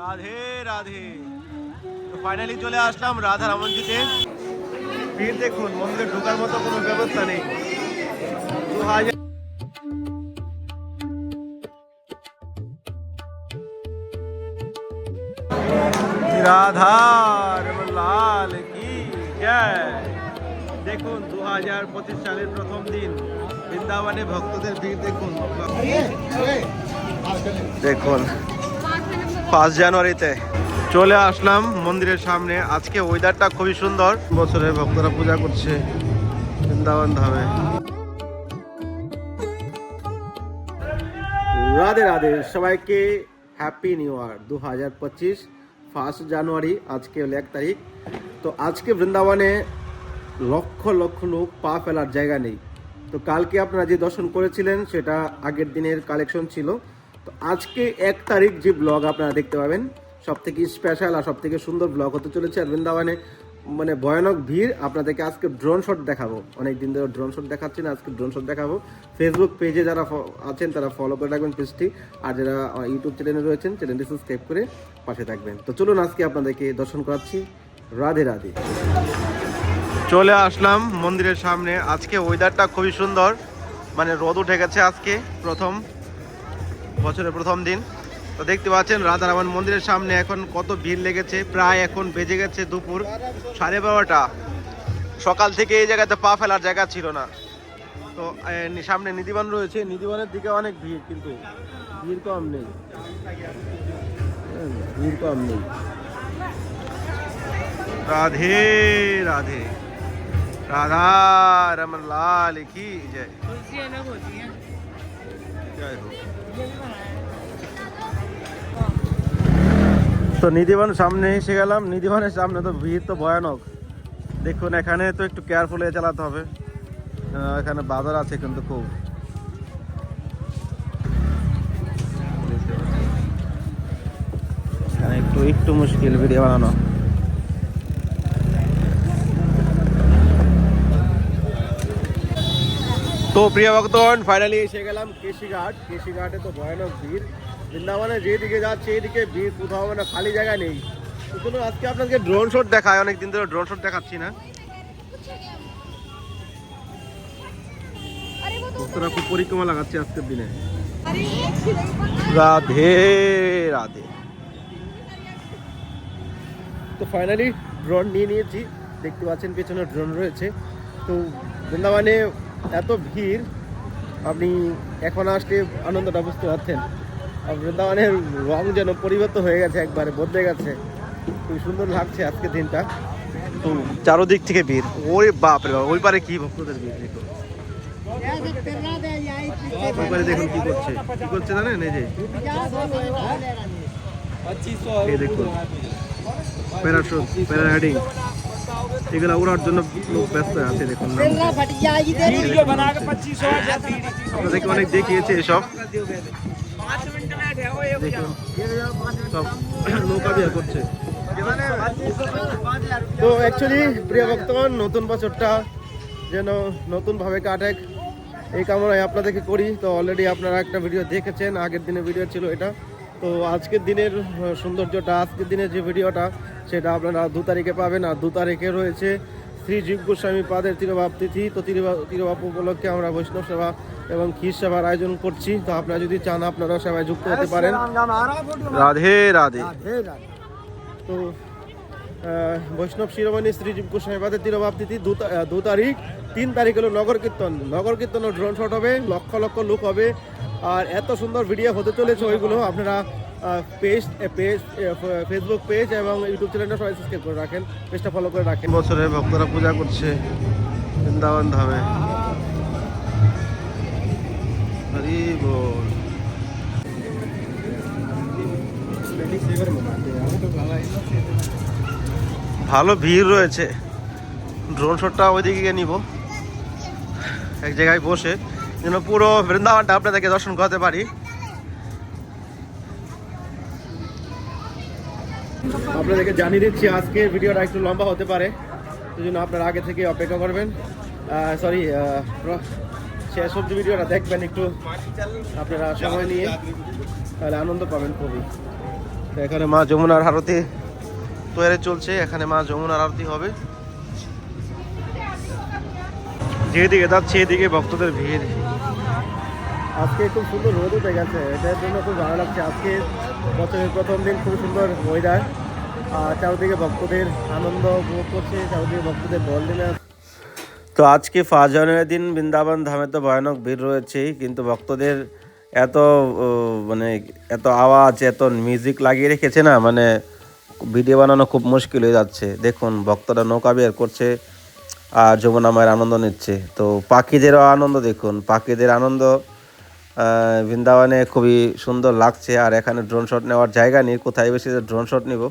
রাধে রাধে। তো ফাইনালি চলে আসলাম রাধা রামনজিতে ভিড় দেখুন, মন্দিরে ঢোকার মতো কোনো ব্যবস্থা নেই। দু হাজার রাধা লাল, কি জয়। দেখুন, দু হাজার পঁচিশ সালের প্রথম দিন বৃন্দাবনে ভক্তদের ভিড় দেখুন। দেখুন ফার্স্ট জানুয়ারিতে চলে আসলাম মন্দিরের সামনে। আজকে ওয়েদারটা খুবই সুন্দর। বছরের ভক্তরা পূজা করছে বৃন্দাবন ধামে। রাধে রাধে। সবাইকে হ্যাপি নিউ ইয়ার দু হাজার পঁচিশ ফার্স্ট জানুয়ারি, আজকে হলো এক তারিখ। তো আজকে বৃন্দাবনে লক্ষ লক্ষ লোক পা ফেলার জায়গা নেই। তো কালকে আপনারা যে দর্শন করেছিলেন, সেটা আগের দিনের কালেকশন ছিল। তো আজকে এক তারিখ যে ব্লগ আপনারা দেখতে পাবেন সব থেকে স্পেশাল আর সব থেকে সুন্দর ব্লগ হতে চলেছে আর বৃন্দাবনে মানে ভয়ানক ভিড়, আপনাদেরকে আজকে ড্রোন শট দেখাবো। অনেক দিন ধরে ড্রোন শট দেখাচ্ছি না, আজকে ড্রোন শট দেখাবো। ফেসবুক পেজে যারা আছেন, তারা ফলো করে রাখবেন পেজটি আর যারা ইউটিউব চ্যানেলে রয়েছেন চ্যানেলটি সাবস্ক্রাইব করে পাশে থাকবেন। তো চলুন আজকে আপনাদেরকে দর্শন করাচ্ছি। রাধে রাধে। চলে আসলাম মন্দিরের সামনে। আজকে ওয়েদারটা খুবই সুন্দর। মানে রোদ উঠে গেছে আজকে, প্রথম। বছরের প্রথম দিন। তো দেখতে পাচ্ছেন রাধারামন মন্দিরের সামনে এখন কত ভিড় লেগেছে। প্রায় এখন বেজে গেছে দুপুর সাড়ে বারোটা। সকাল থেকে এই জায়গাতে পা ফেলার জায়গা ছিল না। তো সামনে নিধিবান রয়েছে। নিধিবানের দিকে অনেক ভিড় কিন্তু ভিড় কম নেই। ভিড় কম নেই। রাধে রাধে। রাধা রমন লাল কি জয়। জয় হোক। তো নিধিবান সামনে এসে গেলাম। নিধিবানের সামনে তো ভিড় তো ভয়ানক। দেখুন, এখানে তো একটু কেয়ারফুল হয়ে চালাতে হবে। এখানে বাজার আছে কিন্তু খুব। একটু একটু মুশকিল ভিডিও বানানো। তো প্রিয় ভক্তগণ ফাইনালি এসে গেলাম কেশিঘাট। কেশিঘাটে তো ভয়ানক ভিড়। বৃন্দাবনে যেদিকে যাচ্ছে এদিকে ভিড় কোথাও মানে খালি জায়গা নেই। তো আজকে আপনাকে ড্রোন শট দেখায় অনেক দিন ধরে ড্রোন শট দেখাচ্ছি না। ভক্তরা খুব পরিক্রমা আজকের দিনে। রাধে রাধে। তো ফাইনালি ড্রোন নিয়ে নিয়েছি। দেখতে পাচ্ছেন পেছনে ড্রোন রয়েছে। তো বৃন্দাবনে এত ভিড়, আপনি এখন আসলে আনন্দটা বুঝতে পারছেন। বৃন্দাবনের রং যেন পরিবর্তন হয়ে গেছে, একবারে বদলে গেছে। খুবই সুন্দর লাগছে আজকের দিনটা। তো চারোদিক থেকে ভিড়। ওই বাপ রে বাপ, ওই পারে কি ভক্তদের ভিড় পারে দেখুন কি করছে। কি করছে জানেন এই যে? দেখুন, প্যারাশুট প্যারাহাইডিং এগুলো উড়ার জন্য লোক ব্যস্ত আছে দেখুন আপনাদেরকে অনেক দেখিয়েছে এসব। সব নৌকা বিহার করছে। তো অ্যাকচুয়ালি প্রিয় ভক্তগণ নতুন বছরটা যেন নতুনভাবে কাটে। এই কামনায় আপনাদেরকে করি। তো অলরেডি আপনারা একটা ভিডিও দেখেছেন আগের দিনের ভিডিও ছিল এটা। তো আজকের দিনের সৌন্দর্যটা আজকের দিনের যে ভিডিওটা সেটা আপনারা দু তারিখে পাবেন। আর দু তারিখে রয়েছে শ্রী জীব গোস্বামী পাদের তিরভাব তিথি। তো তিরভাব তিরভাব উপলক্ষে আমরা বৈষ্ণব সেবা এবং ক্ষীর সেবার আয়োজন করছি। তো আপনারা যদি চান আপনারা সেবায় যুক্ত হতে পারেন। রাধে রাধে। তো বৈষ্ণব শিরোমণি শ্রীজীব গোস্বামীবাদের তিরভাব তিথি দু তারিখ। তিন তারিখ হলো নগর কীর্তন। নগর কীর্তন ড্রোন শট হবে লক্ষ লক্ষ লোক হবে। আর এত সুন্দর ভিডিও হতে চলেছে ওইগুলো। আপনারা পেজ পেজ ফেসবুক পেজ এবং ইউটিউব চ্যানেলটা সবাই সাবস্ক্রাইব করে রাখেন পেজটা ফলো করে রাখেন। বছরের ভক্তরা পূজা করছে বৃন্দাবন ধামে। ভালো ভিড় রয়েছে। ড্রোন শটটা ওইদিকে নিব। এক জায়গায় বসে। যেন পুরো বৃন্দাবনটা আপনাদেরকে দর্শন করতে পারি। আপনাদেরকে জানিয়ে দিচ্ছি আজকে ভিডিওটা একটু লম্বা হতে পারে, সেই জন্য আপনারা আগে থেকে অপেক্ষা করবেন। সরি শেষ অব্দি ভিডিওটা দেখবেন একটু। আপনারা সময় নিয়ে, তাহলে আনন্দ পাবেন খুবই। এখানে মা যমুনার আরতি তৈরি চলছে, এখানে মা যমুনার আরতি হবে। যেদিকে যাচ্ছে, এদিকে ভক্তদের ভিড়। আজকে খুব সুন্দর রোদ উঠে গেছে, এটার জন্য খুব ভালো লাগছে। আজকে বছরের প্রথম দিন খুব সুন্দর ওয়েদার আর চারদিকে ভক্তদের আনন্দ উপভোগ করছে, চারদিকে ভক্তদের বল তো আজকে ফার্স্ট জানুয়ারির দিন বৃন্দাবন ধামে তো ভয়ানক ভিড় রয়েছে, কিন্তু ভক্তদের এত মানে এত আওয়াজ, এত মিউজিক লাগিয়ে রেখেছে না মানে ভিডিও বানানো খুব মুশকিল হয়ে যাচ্ছে। দেখুন, ভক্তরা নৌকা বের করছে আর যমুনা মায়ের আনন্দ নিচ্ছে। তো পাখিদেরও আনন্দ দেখুন, পাখিদের আনন্দ বৃন্দাবনে খুবই সুন্দর লাগছে, আর এখানে ড্রোন শট নেওয়ার জায়গা নেই, কোথায় বেশি ড্রোন শট নিব।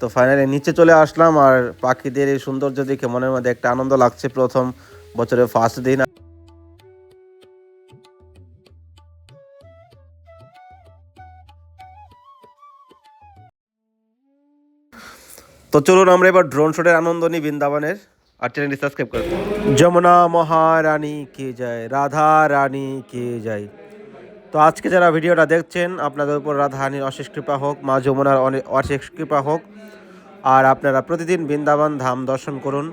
তো ফাইনালি নিচে চলে আসলাম, আর পাখিদের এই সৌন্দর্য দেখে মনের মধ্যে একটা আনন্দ লাগছে প্রথম বছরের ফার্স্ট দিন। তো চলুন আমরা এবার ড্রোন শটের আনন্দ নিই বৃন্দাবনের, আর চ্যানেলটি সাবস্ক্রাইব করুন যমুনা মহারানী কে যায় রাধা রানী কে যায় তো আজকে যারা ভিডিওটা দেখছেন, আপনাদের উপর রাধা হানির অশেষ কৃপা হোক, মা যমুনার অশেষ কৃপা হোক, আর আপনারা প্রতিদিন বৃন্দাবন ধাম দর্শন করুন।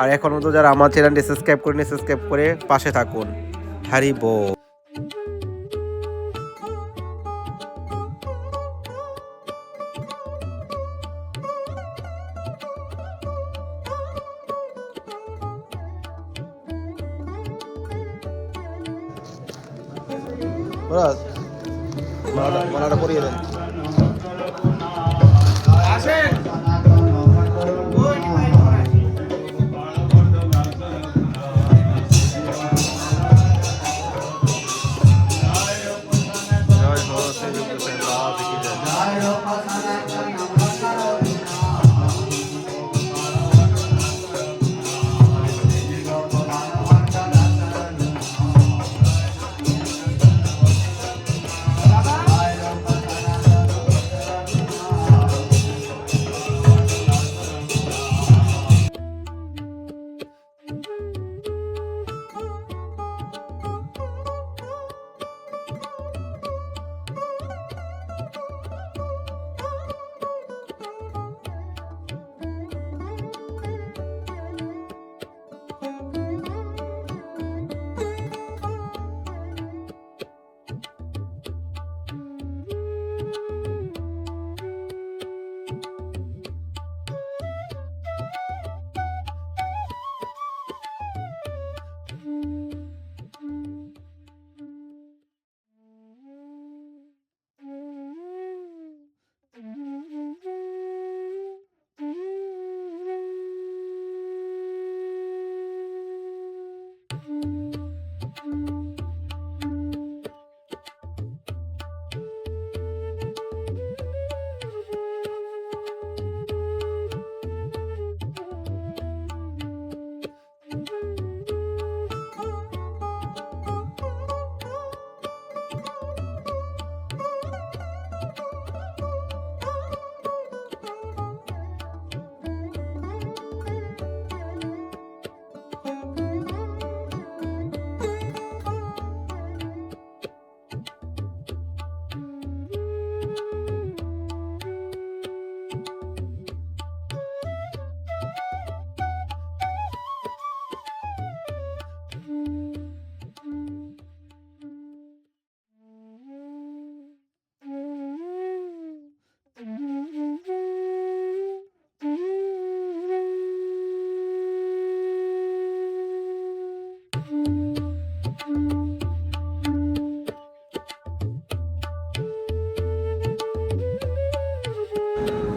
আর এখন মতো যারা আমার চ্যানেলটি সাবস্ক্রাইব করেনি সাবস্ক্রাইব করে পাশে থাকুন। হ্যারি বো মালাটা পরিয়ে দেন জয়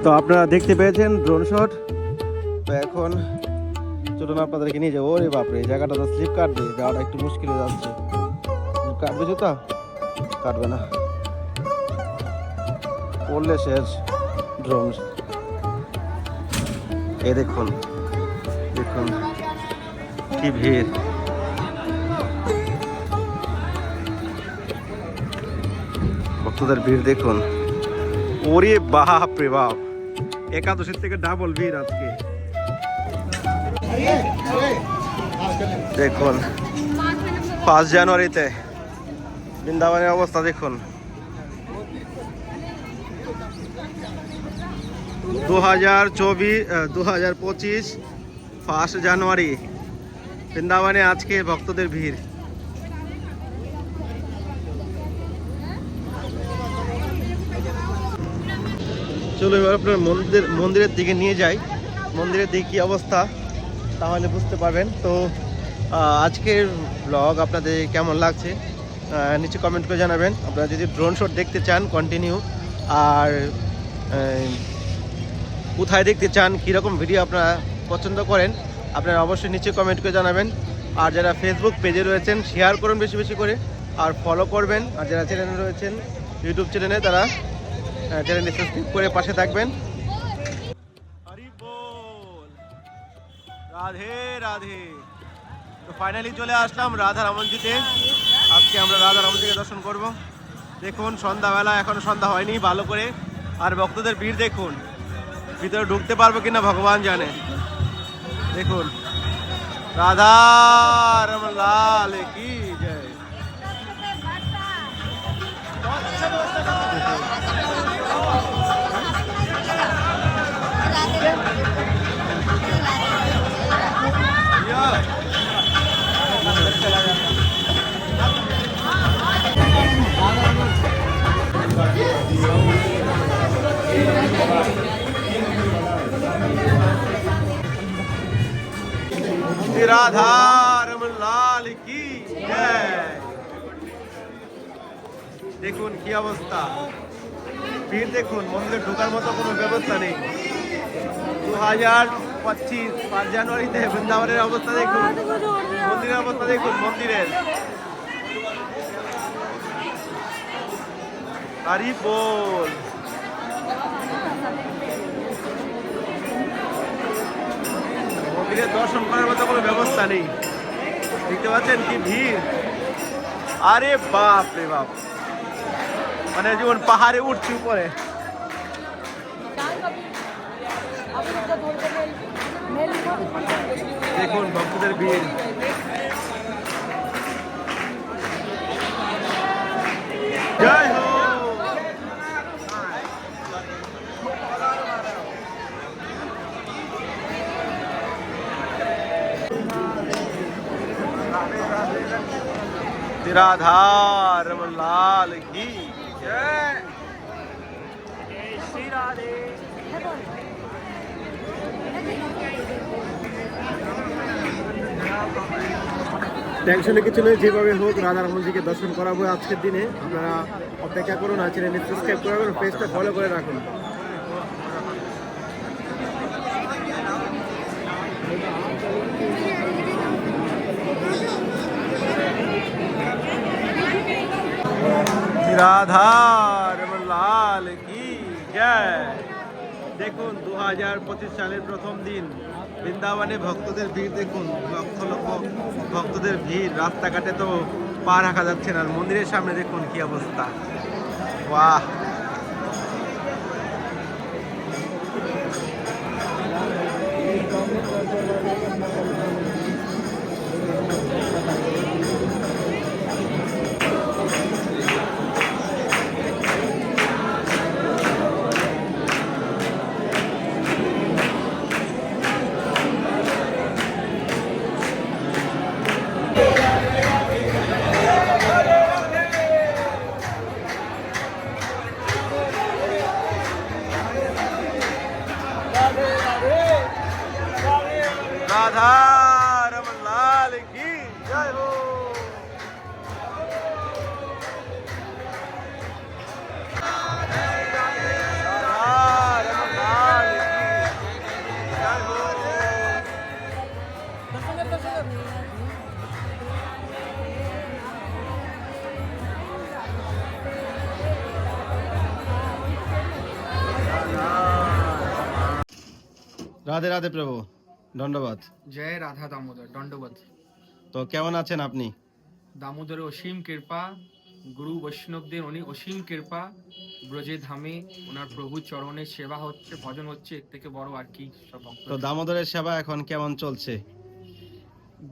তো আপনারা দেখতে পেয়েছেন ড্রোন শট তো এখন চলুন আপনাদেরকে নিয়ে যাব। ওরে বাপরে, এই জায়গাটা তো স্লিপ কাটবে, যাওয়াটা একটু মুশকিল হয়ে যাচ্ছে। কাটবে জুতা? কাটবে না। পড়লে শেষ ড্রোন এ দেখুন দেখুন কি ভিড়। ভক্তদের ভিড় দেখুন। ওরে বাপ রে বাপ। একাদশীর থেকে ডাবল ভিড় আজকে। দেখুন ফার্স্ট জানুয়ারিতে বৃন্দাবনের অবস্থা দেখুন। দু হাজার চব্বিশ দু হাজার পঁচিশ, ফার্স্ট জানুয়ারি, বৃন্দাবনে আজকে ভক্তদের ভিড়। চলো এবার আপনার মন্দির মন্দিরের দিকে নিয়ে যাই। মন্দিরের দিকে কী অবস্থা, তাহলে বুঝতে পারবেন। তো আজকের ব্লগ আপনাদের কেমন লাগছে নিচে কমেন্ট করে জানাবেন। আপনারা যদি ড্রোন শট দেখতে চান কন্টিনিউ আর কোথায় দেখতে চান, কীরকম ভিডিও আপনারা পছন্দ করেন, আপনারা অবশ্যই নিচে কমেন্ট করে জানাবেন। আর যারা ফেসবুক পেজে রয়েছেন শেয়ার করুন বেশি বেশি করে। আর ফলো করবেন। আর যারা চ্যানেলে রয়েছেন ইউটিউব চ্যানেলে তারা চ্যানেলটি সাবস্ক্রাইব করে পাশে থাকবেন। রাধে রাধে। তো ফাইনালি চলে আসলাম রাধা রামনজিতে। আজকে আমরা রাধা রামনজিকে দর্শন করব। দেখুন, সন্ধ্যাবেলা, এখন সন্ধ্যা হয়নি, ভালো করে। আর ভক্তদের ভিড় দেখুন। ভিতরে ঢুকতে পারব কিনা ভগবান জানে। দেখুন। রাধা লাল কি রাধা লাল কি দেখুন কি অবস্থা ভিড় দেখুন মন্দিরে ঢোকার মতো কোনো ব্যবস্থা নেই দু হাজার পঁচিশ পাঁচ জানুয়ারিতে বৃন্দাবনের অবস্থা দেখুন মন্দিরের অবস্থা দেখুন মন্দিরের হরি বল মন্দিরের দর্শন করার মতো কোনো ব্যবস্থা নেই। দেখতে পাচ্ছেন কি ভিড়? আরে বাপ রে বাপ। মানে যেমন পাহাড়ে উঠছি উপরে। দেখুন ভক্তদের ভিড়। রাধা রমন লাল কি টেনশনে কিছু নেই, যেভাবে হোক রাধা রমনজিকে দর্শন করাবো আজকের দিনে। আপনারা অপেক্ষা করুন আর চ্যানেলটি সাবস্ক্রাইব করে রাখুন পেজটা ফলো করে রাখুন। নিরাধার লাল কি দেখুন দু হাজার পঁচিশ সালের প্রথম দিন বৃন্দাবনে ভক্তদের ভিড়, দেখুন, লক্ষ লক্ষ ভক্তদের ভিড়। রাস্তাঘাটে তো পা রাখা যাচ্ছে না মন্দিরের সামনে দেখুন কি অবস্থা। বাহ! राधा रमन लाल की जय हो। राधे राधे प्रभु। ধন্যবাদ। জয় রাধা দামোদর দণ্ডবোধ তো কেমন আছেন আপনি? দামোদরের অসীম কৃপা। গুরু বৈষ্ণবদের উনি অসীম কৃপা। ব্রজে ধামে ওনার প্রভু চরণের সেবা হচ্ছে ভজন হচ্ছে এর থেকে বড় আর কি সব তো দামোদরের সেবা এখন কেমন চলছে?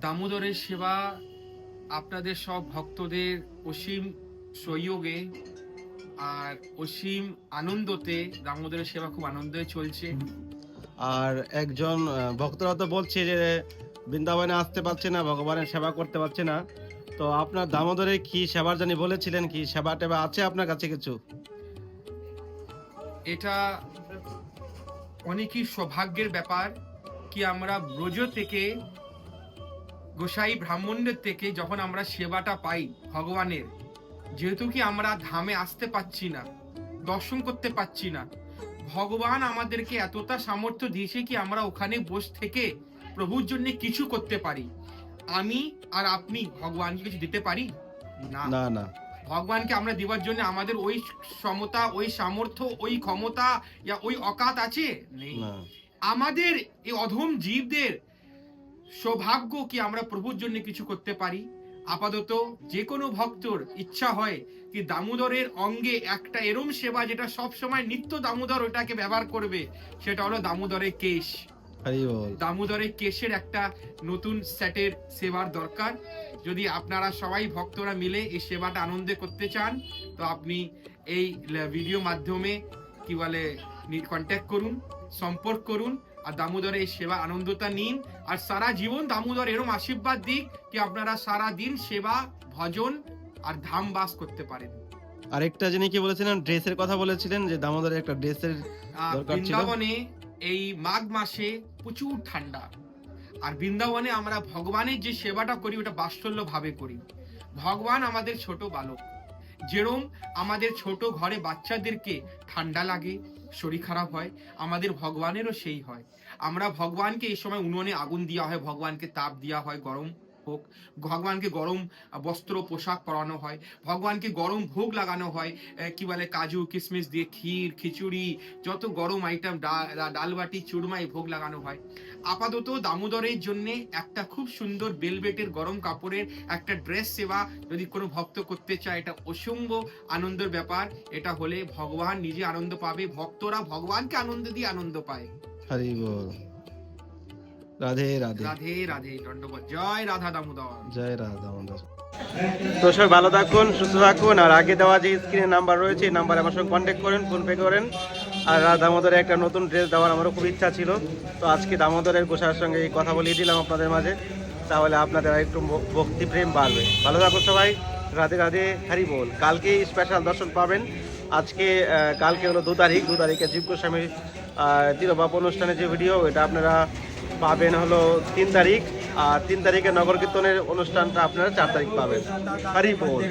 দামোদরের সেবা আপনাদের সব ভক্তদের অসীম সহযোগে আর অসীম আনন্দতে দামোদরের সেবা খুব আনন্দে চলছে। আর একজন ভক্তরা তো বলছে যে বৃন্দাবনে আসতে পারছে না, ভগবানের সেবা করতে পারছে না। তো আপনার দামোদরে কি সেবার জানি বলেছিলেন কি? সেবা টেবা আছে আপনার কাছে কিছু? এটা অনেকই সৌভাগ্যের ব্যাপার কি আমরা ব্রজ থেকে, গোসাই ব্রাহ্মণদের থেকে যখন আমরা সেবাটা পাই ভগবানের, যেহেতু কি আমরা ধামে আসতে পাচ্ছি না, দর্শন করতে পাচ্ছি না ভগবান আমাদেরকে এতটা সামর্থ্য দিয়েছে কি আমরা ওখানে বসে থেকে প্রভুর জন্য কিছু করতে পারি? আমি আর আপনি ভগবানকে কিছু দিতে পারি? না। না না। ভগবানকে আমরা দেওয়ার জন্য আমাদের ওই সমতা ওই সামর্থ্য ওই ক্ষমতা ইয়া ওই অকাত আছে? নেই। আমাদের এই অধম জীবদের সৌভাগ্য কি আমরা প্রভুর জন্য কিছু করতে পারি? আপাতত যে কোনো ভক্তর ইচ্ছা হয় কি দামোদরের অঙ্গে একটা এরম সেবা যেটা সব সময় নিত্য দামোদর ওটাকে ব্যবহার করবে সেটা হলো দামোদরের কেশ। দামোদরের কেশের একটা নতুন সেটের সেবার দরকার। যদি আপনারা সবাই ভক্তরা মিলে এই সেবাটা আনন্দে করতে চান তো আপনি এই ভিডিও মাধ্যমে কি বলে কন্ট্যাক্ট করুন সম্পর্ক করুন। আর দামোদরের সেবা আনন্দটা নিন। আর সারা জীবন দামোদর এরম আশীর্বাদ দিক কি আপনারা সারা দিন সেবা ভজন আর ধাম বাস করতে পারেন। আরেকটা যিনি কি বলেছিলেন? ড্রেসের কথা বলেছিলেন যে দামোদরে একটা ড্রেসের দরকার ছিল। বৃন্দাবনে এই মাঘ মাসে প্রচুর ঠান্ডা। আর বৃন্দাবনে আমরা ভগবানের যে সেবাটা করি ওটা বাৎসল্য ভাবে করি। ভগবান আমাদের ছোট বালক। যেরম আমাদের ছোট ঘরে বাচ্চাদেরকে ঠান্ডা লাগে শরীর খারাপ হয়, আমাদের ভগবানেরও সেই হয়। আমরা ভগবানকে এই সময় উনুনে আগুন দেওয়া হয়, ভগবানকে তাপ দেওয়া হয় গরম। হোক ভগবানকে গরম বস্ত্র, পোশাক পরানো হয়। ভগবানকে গরম ভোগ লাগানো হয়। কি বলে, কাজু কিশমিশ দিয়ে ক্ষীর, খিচুড়ি, যত গরম আইটেম ডালবাটি চুরমাই ভোগ লাগানো হয়। আপাতত দামোদরের জন্য একটা খুব সুন্দর বেলবেটের গরম কাপড়ের একটা ড্রেস সেবা যদি কোনো ভক্ত করতে চায়, এটা অসম্ভ আনন্দের ব্যাপার। এটা হলে ভগবান নিজে আনন্দ পাবে। ভক্তরা ভগবানকে আনন্দ দিয়ে আনন্দ পায়। হরি বল রাধে রাধে। রাধে রাধে দণ্ডবত জয় রাধা দামোদর। জয় রাধা দামোদর। তো সবাই ভালো থাকুন সুস্থ থাকুন আর আগে দেওয়া যে স্ক্রিনে নাম্বার রয়েছে এই নাম্বারে আমার সঙ্গে কন্ট্যাক্ট করেন ফোন পে করেন। আর রাধা দামোদরে একটা নতুন ড্রেস দেওয়ার আমারও খুব ইচ্ছা ছিল। তো আজকে দামোদরের গোসার সঙ্গে এই কথা বলিয়ে দিলাম আপনাদের মাঝে। তাহলে আপনাদের আর একটু ভক্তি প্রেম বাড়বে। ভালো থাকুন সবাই। রাধে রাধে হারি বল। কালকেই স্পেশাল দর্শন পাবেন। আজকে কালকে হলো দু তারিখ। দু তারিখে জীব গোস্বামীর তিরবাপ অনুষ্ঠানের যে ভিডিও এটা আপনারা পাবেন হলো তিন তারিখ। আর তিন তারিখে নগর কীর্তনের অনুষ্ঠানটা আপনারা চার তারিখ পাবেন। হরি